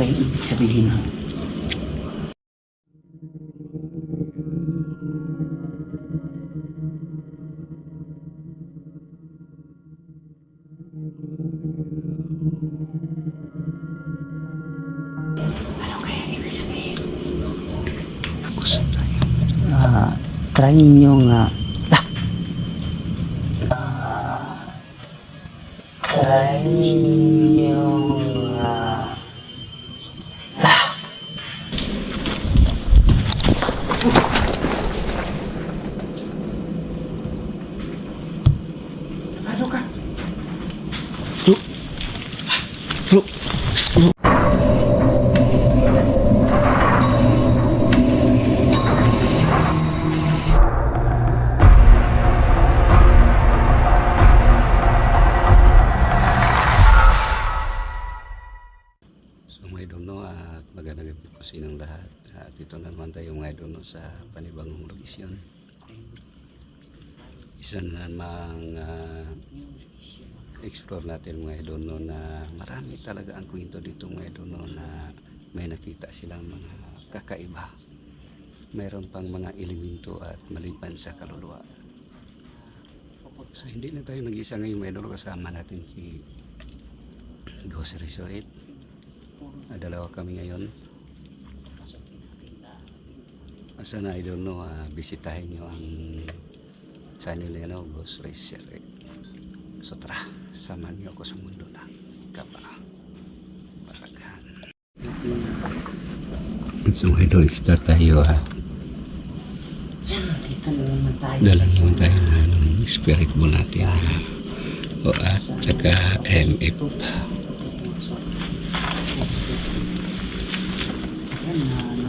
Idol, ano ibig sabihin nun? Sabihin? Ah, try nyo nga. Ah! Try nyo explore natin mga idono na marami talaga ang kwento dito mga idono na may nakita silang mga kakaiba. Mayroon pang mga elemento at maliban sa kaluluwa. So hindi na tayo nag-isa ngayon mga kasama natin si Ghost Resort Ah, dalawa kami ngayon. Asa na, I don't know, ah, bisitahin nyo ang channel nila, no? Ghost Racer. Eh. So tara, samahan nyo ako sa mundo na kapa. Baragahan. So idol, start tayo ha. Yan, dito na naman tayo. Dala naman tayo na ng spirit mo natin. ha? O at saka MF. Ayan na, ano.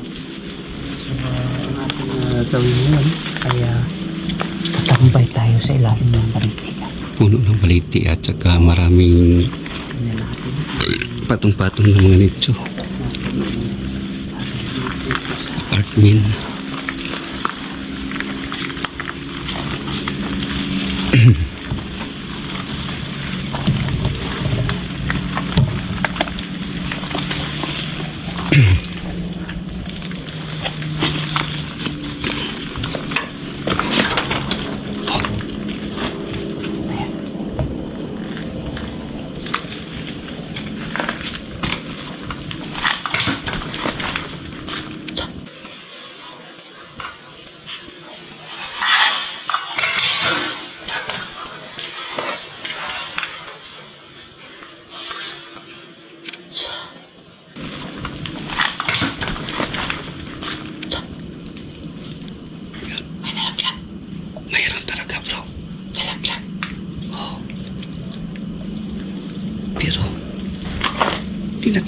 So, ang ating uh, gawin ngayon ay uh, tatambay tayo sa ilalim ng balitika. Puno ng baliti at saka maraming patong-patong ng mga nito. Apartment.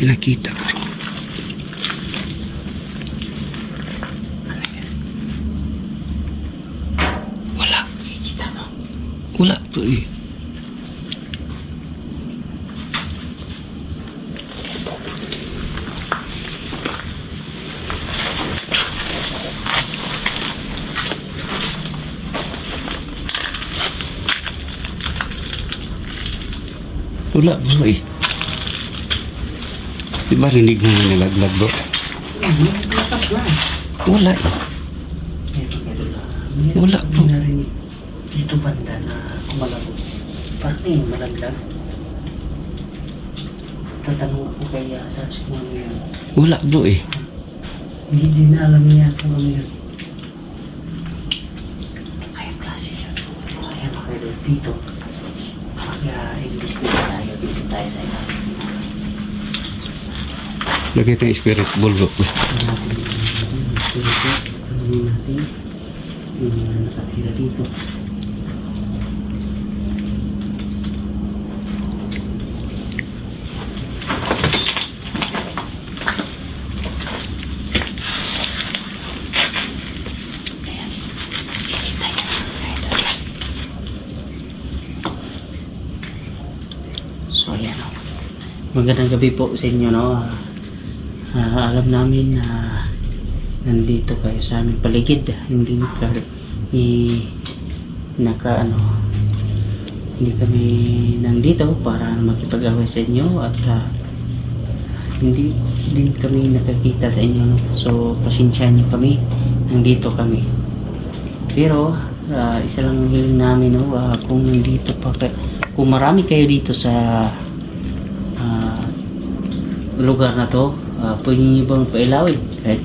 Nakita. Wala. Wala bro eh. Wala bro eh. Di ba rinig mo na nilaglag bro? Wala Wala narinig dito banda na kumalabog. Parang yung malaglag. Tatanong ako kaya sa yun. Wala bro eh. Hindi din alam niya kung ano yun. Dito. So, ayan o. Magandang gabi po sa inyo, no? Ah, alam namin na nandito kayo sa aming paligid. Hindi ka i naka ano hindi kami nandito para makipag-away sa inyo at ah, hindi din kami nakakita sa inyo. no? So, pasensya niyo kami. Nandito kami. Pero, ah, isa lang ang hiling namin, no? ah, kung nandito pa, kung marami kayo dito sa ah, lugar na to, ah, pwede niyo bang pailawin? Kahit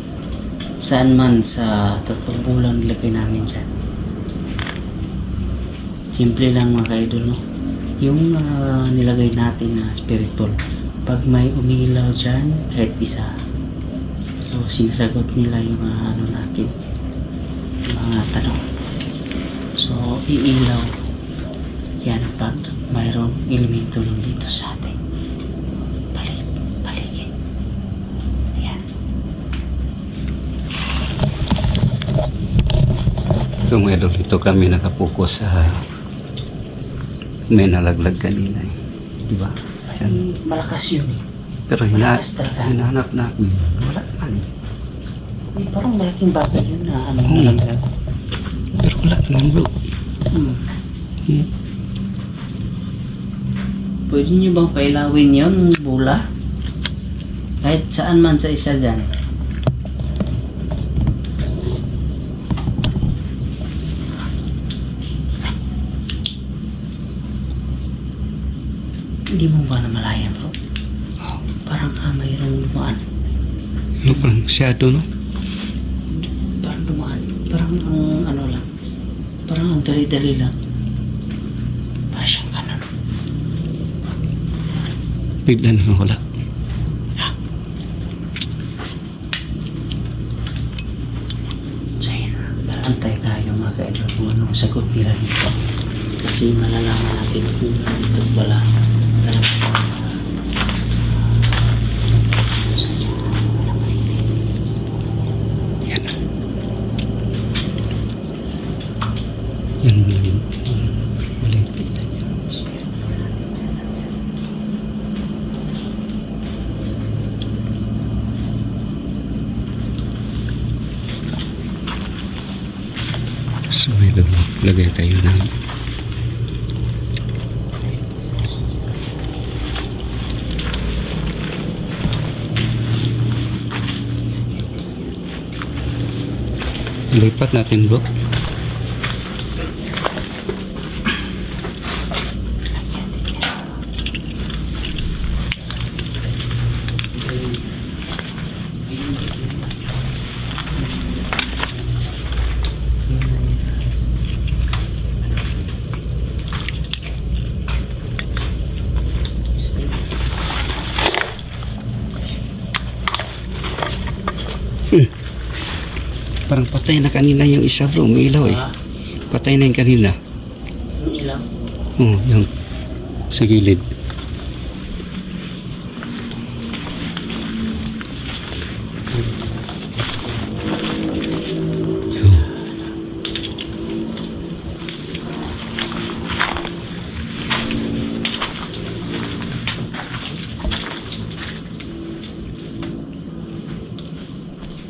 saan man sa tatlong bulan nilagay namin dyan. Simple lang mga kaidol, no? Yung ah, nilagay natin na spiritual, pag may umilaw dyan, kahit isa, so sinasagot nila yung mga ano natin, mga tanong. So, iilaw yan pag mayroong elemento nun dito sa atin. Balik, paligid. Yan. So mga idol, dito kami nakapokus sa may nalaglag kanina eh. Diba? Yan. Malakas yun eh. Pero hina, Malakas talaga. hinahanap namin. Wala man. Ay, parang malaking bagay yun na ano Oo. nalaglag. Pero wala man bro. Hmm. Hmm. Pwede nyo bang pailawin yun, bula? Kahit saan man sa isa dyan. Hindi mo ba namalayan bro? Parang ah, mayroong dumaan. Ano parang masyado no? Parang dumaan. Parang ang ano lang. Parang ang dali-dali lang. Parang siyang kanan. Bigla na wala. So yun, antay tayo mga ka-idol kung anong sagot nila dito. Kasi malalaman natin kung ito wala. Yan. Yan lang yun. Malipit. So, may lagay tayo ng Lipat natin bro. Parang patay na kanina yung isa bro. Umiilaw eh. Ah, Patay na yung kanina. yung ilang. Oh, yung sa gilid.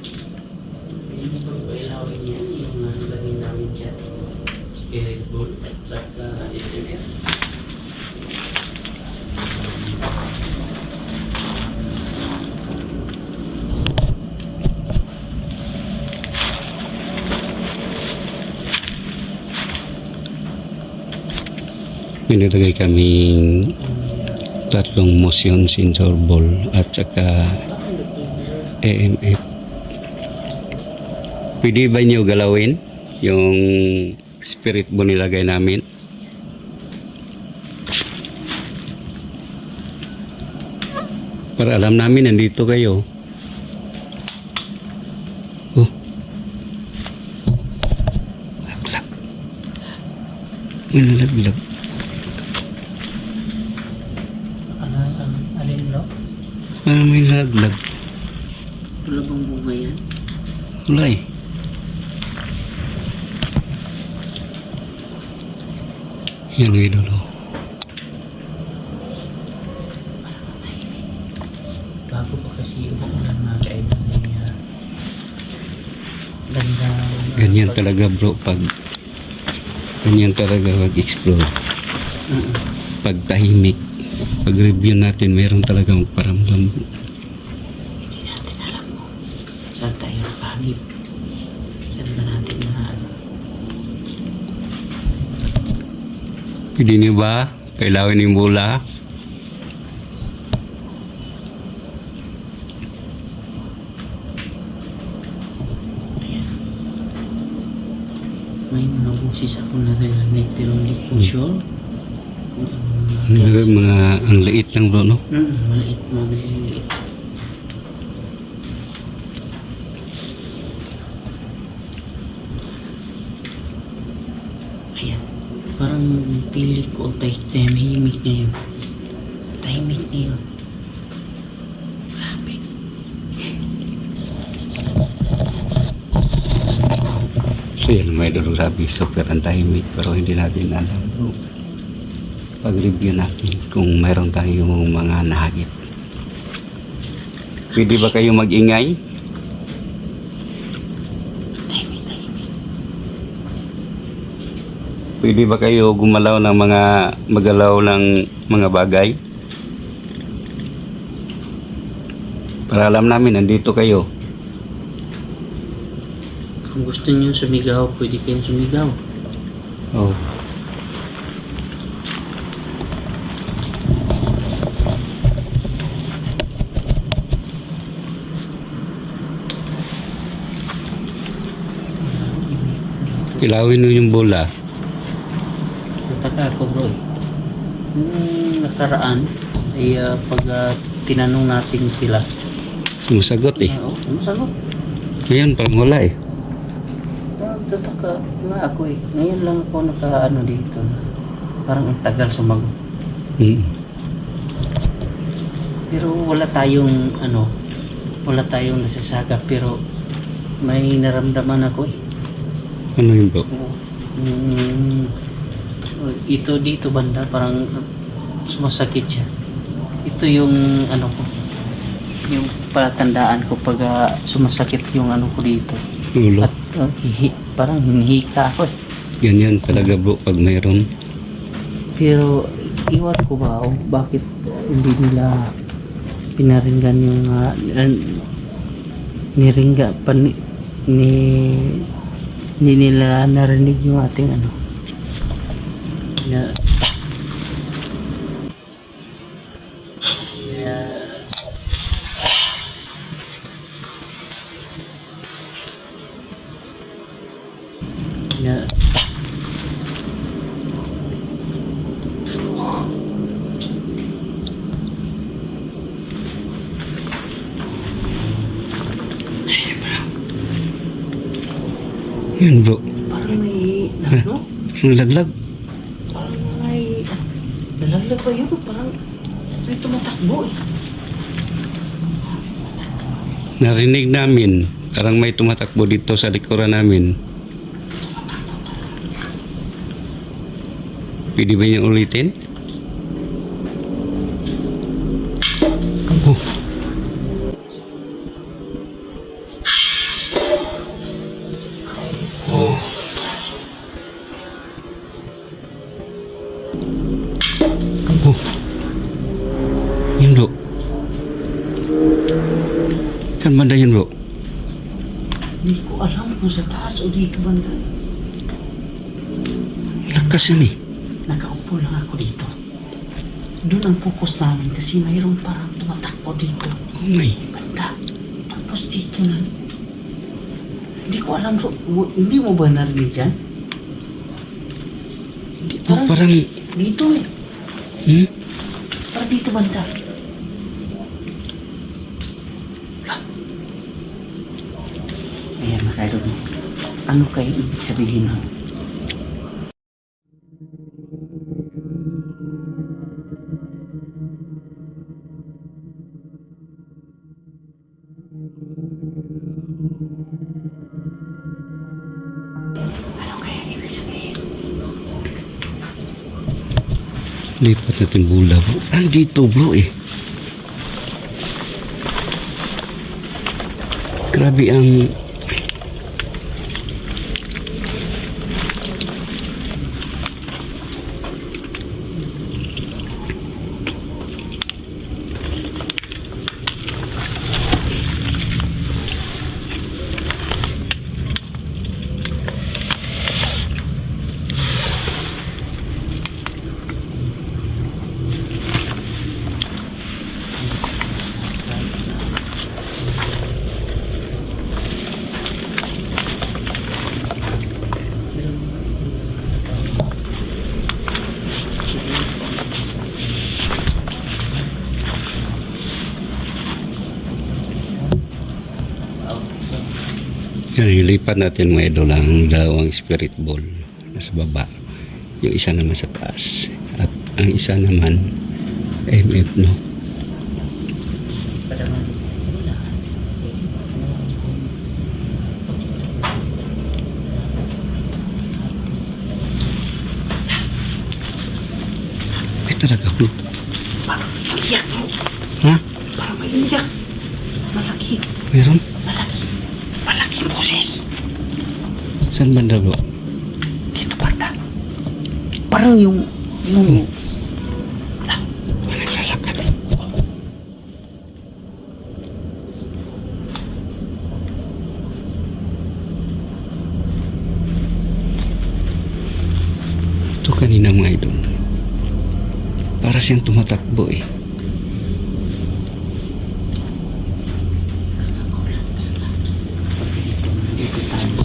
Hindi ko ba ilawin yan yung uh, nilagay namin dyan. Spirit bowl at saka distributor. May nilagay kaming tatlong motion sensor ball at saka AMF. Pwede ba niyo galawin yung spirit ball nilagay namin? Para alam namin nandito kayo. Oh. Nalaglag. Ano, ano, alin lo? Parang may nalaglag. Wala bang bunga yan? Wala eh. Yan ang idolo. Bago pa kasi yung ulan mga kainan niya. Ganda. Ganyan talaga bro pag ganyan talaga mag-explore. Mm-mm. Pag tahimik, pag review natin mayroon talagang paramdam. Saan tayo pangit. Saan ba natin mahal. Hindi niyo ba? Kailangan yung bola may mga busis ako narinig pero hindi po sure mga, ang liit lang bro, no? Mm, maliit, maliit. Ayan. Parang pilit ko tay tahimik niya yun. Tahimik niya yun. So yan, may dulong sabi, super ang tahimik, pero hindi natin alam bro. Pag-review natin kung mayroon tayong mga nahagip. Pwede ba kayo mag-ingay? Pwede ba kayo gumalaw ng mga magalaw ng mga bagay? Para alam namin, nandito kayo. Kung gusto niyo sumigaw, pwede kayong sumigaw. Oh. Ilawin mo yung bola. Nataka ako bro. Nung nakaraan, ay ah, pag ah, tinanong natin sila, Sumasagot eh. ah, oh, ano sagot? Ngayon, parang wala eh. Nagtataka nga ako eh. Ngayon lang ako naka-ano dito. Parang ang tagal sumagot. Mm. Pero wala tayong ano, wala tayong nasasagap pero may naramdaman ako eh. Ano yun bro? Mm, ito dito banda parang sumasakit siya. Ito yung ano ko, yung palatandaan ko pag ah, sumasakit yung ano ko dito. Ulo. At ah, hihi, parang hinihika ako eh. Ganyan talaga bro pag mayroon. Pero iwan ko ba o bakit hindi nila pinaringgan yung uh, niringga pa ni, ni hindi nila narinig yung ating ano. Na Yan bro. parang may ano Ang laglag. parang may nalaglag pa yun parang may tumatakbo eh Narinig namin. Parang may tumatakbo dito sa likuran namin. Pwede ba niyo ulitin? Banda Lakas yan eh. nakaupo lang ako dito doon ang focus namin kasi mayroong parang tumatakbo dito Oh my. banda tapos dito na hindi ko alam hindi mo ba narinig dyan? Oh, parang... dito eh Hmm? parang dito banda ayan mga kaidol ano kayo ibig sabihin nun? kaya? Lipat natin bola bro. Ah, bro eh. Grabe ang... Ilipat natin mga idol ang dalawang spirit ball nasa baba. Yung isa naman sa taas. At ang isa naman MF no. Ay talaga bro. Parang iyak mo. Ha? Parang may iyak. Malaki. Meron? Malaki. Malaki boses. Saan banda bro? Dito banda. Parang yung... Yung... Ito kanina mga idol. Para siyang tumatakbo eh. Dito tayo.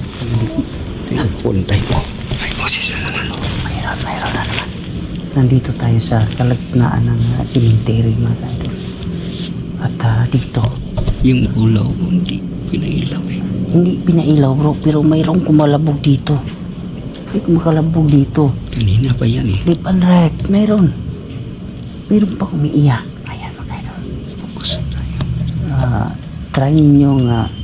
Tingnan puntay ko. May boses na naman. Mayroon, mayroon na naman. Nandito tayo sa kalagitnaan ng uh, cemetery mga idol. At ah, dito, Yung ulaw, hindi pinailaw eh. hindi pinailaw bro, pero mayroong kumalabog dito. May kumakalabog dito. Kanina pa yan eh. Lip and right, mayroon. Mayroon pa umiiyak. Ayan mga idol. Focus tayo. Ah, try nyo nga.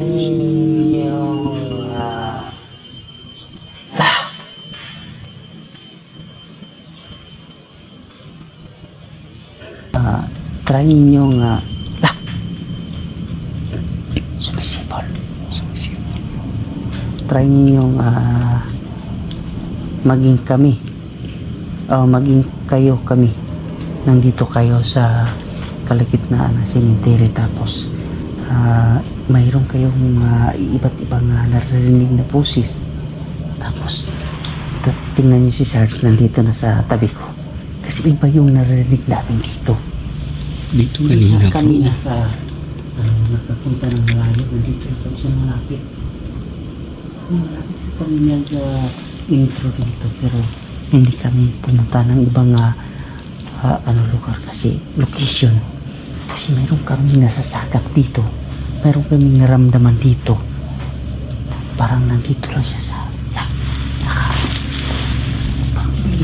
Nga. Ah! Ah, try nyo nga. Ah! Sumisipol. Try nyo nga maging kami o maging kayo kami nandito kayo sa kalagitnaan ng cemetery tapos ah, mayroon kayong ah, iba't ibang uh, naririnig na pusis tapos tingnan niyo si Sarge nandito na sa tabi ko. Kasi iba yung naririnig natin dito. Dito kanina po. kanina ka uh, nakapunta ng malayo nandito kami sa malapit. Malapit sa kami nag uh, intro dito pero hindi kami pumunta ng ibang uh, ah, ano lugar kasi location. Kasi meron kami nasasagap dito meron kami naramdaman dito parang nandito lang siya sa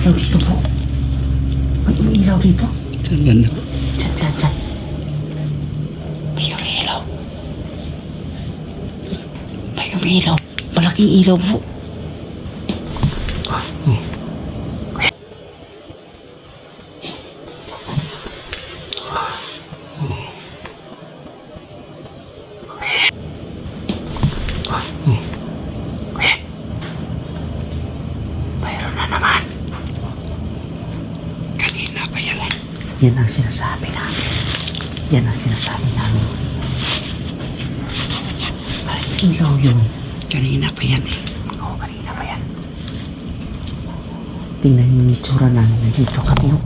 ilaw dito po may umiilaw dito Saan banda? Diyan, diyan, diyan. May umiilaw. May umiilaw. Malaking ilaw po. Yan ang sinasabi namin. Yan ang sinasabi namin. Ay, ilaw yun. Kanina pa yan eh. Oo, kanina pa yan. Tingnan yung itsura namin. Nandito kami. oh.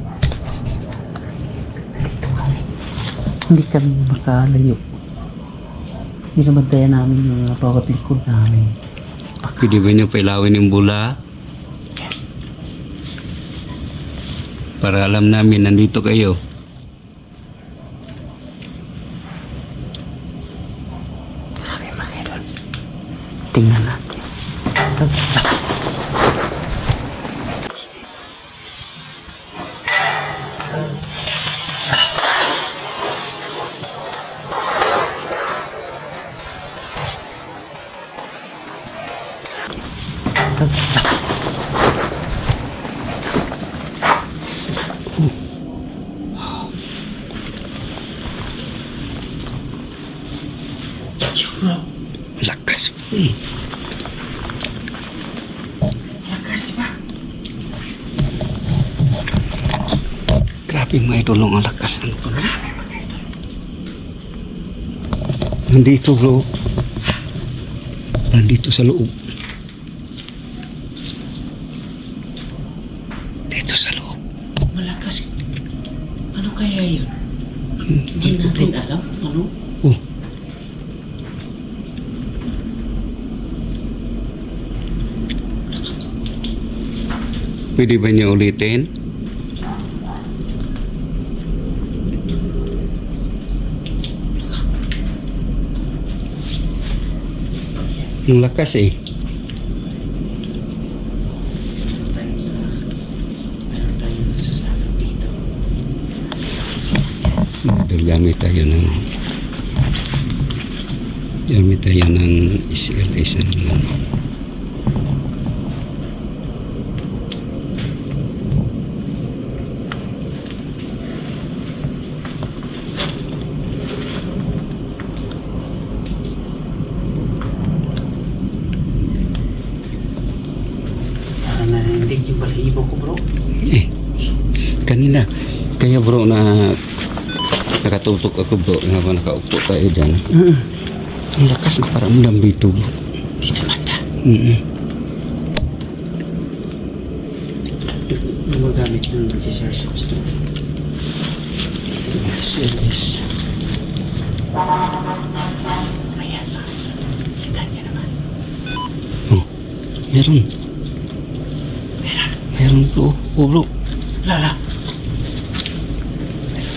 Nandito kami. Hindi kami makalayo. Binabantayan namin yung mga bawat likod namin. Pwede ba niyo pailawin yung bula? Para alam namin nandito kayo. Tingnan natin. Lakas Idol ang lakas ano po. no? Nandito bro. Nandito sa loob. Dito sa loob. Malakas. Ano kaya yun? Hindi natin alam. Ano? Oh. Pwede ba niya ulitin? Ang lakas eh. Gamit tayo ng gamit tayo ng SLS ano. Parang narinig yung balahibo ko bro. Eh, kanina, kaya bro na nakatutok ako bro, nga ba nakaupo tayo dyan. Ang lakas na parang nambito bro. Dito banda. Mm Gumagamit ng mag-share. SLS. Ayan. Kita niya naman. Oh, meron. Meron bro. Oh bro. Lala.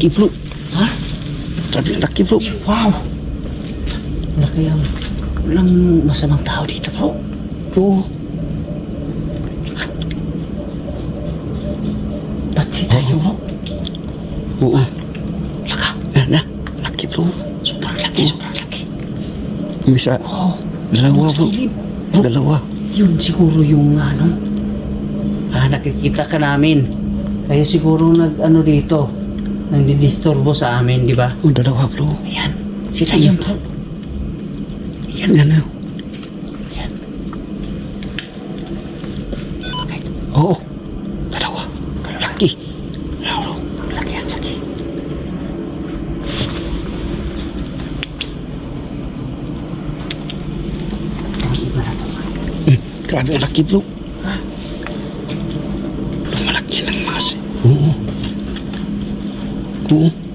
Laki bro. Ha? Sabi laki bro. Wow. Laki ang walang masamang tao dito bro. Oo. Patsi tayo bro. Oo. Laka. Na, na. Laki bro. Sobrang laki. Sobrang laki. Bisa. Oh. Dalawa bro. Bro, Dalawa. yun siguro yung ano. Ah, nakikita ka namin. Kaya siguro nag ano dito. Nandidisturbo sa amin, di ba? Oh, dalawa bro. Ayan. Sila yun bro. Yan yan na. Ayan. Okay. Oo. Dalawa. Laki. Lalo. Laki ang laki. Ang iba na to. Hmm. Grabe ang laki bro. Oo.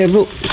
Bisa bro.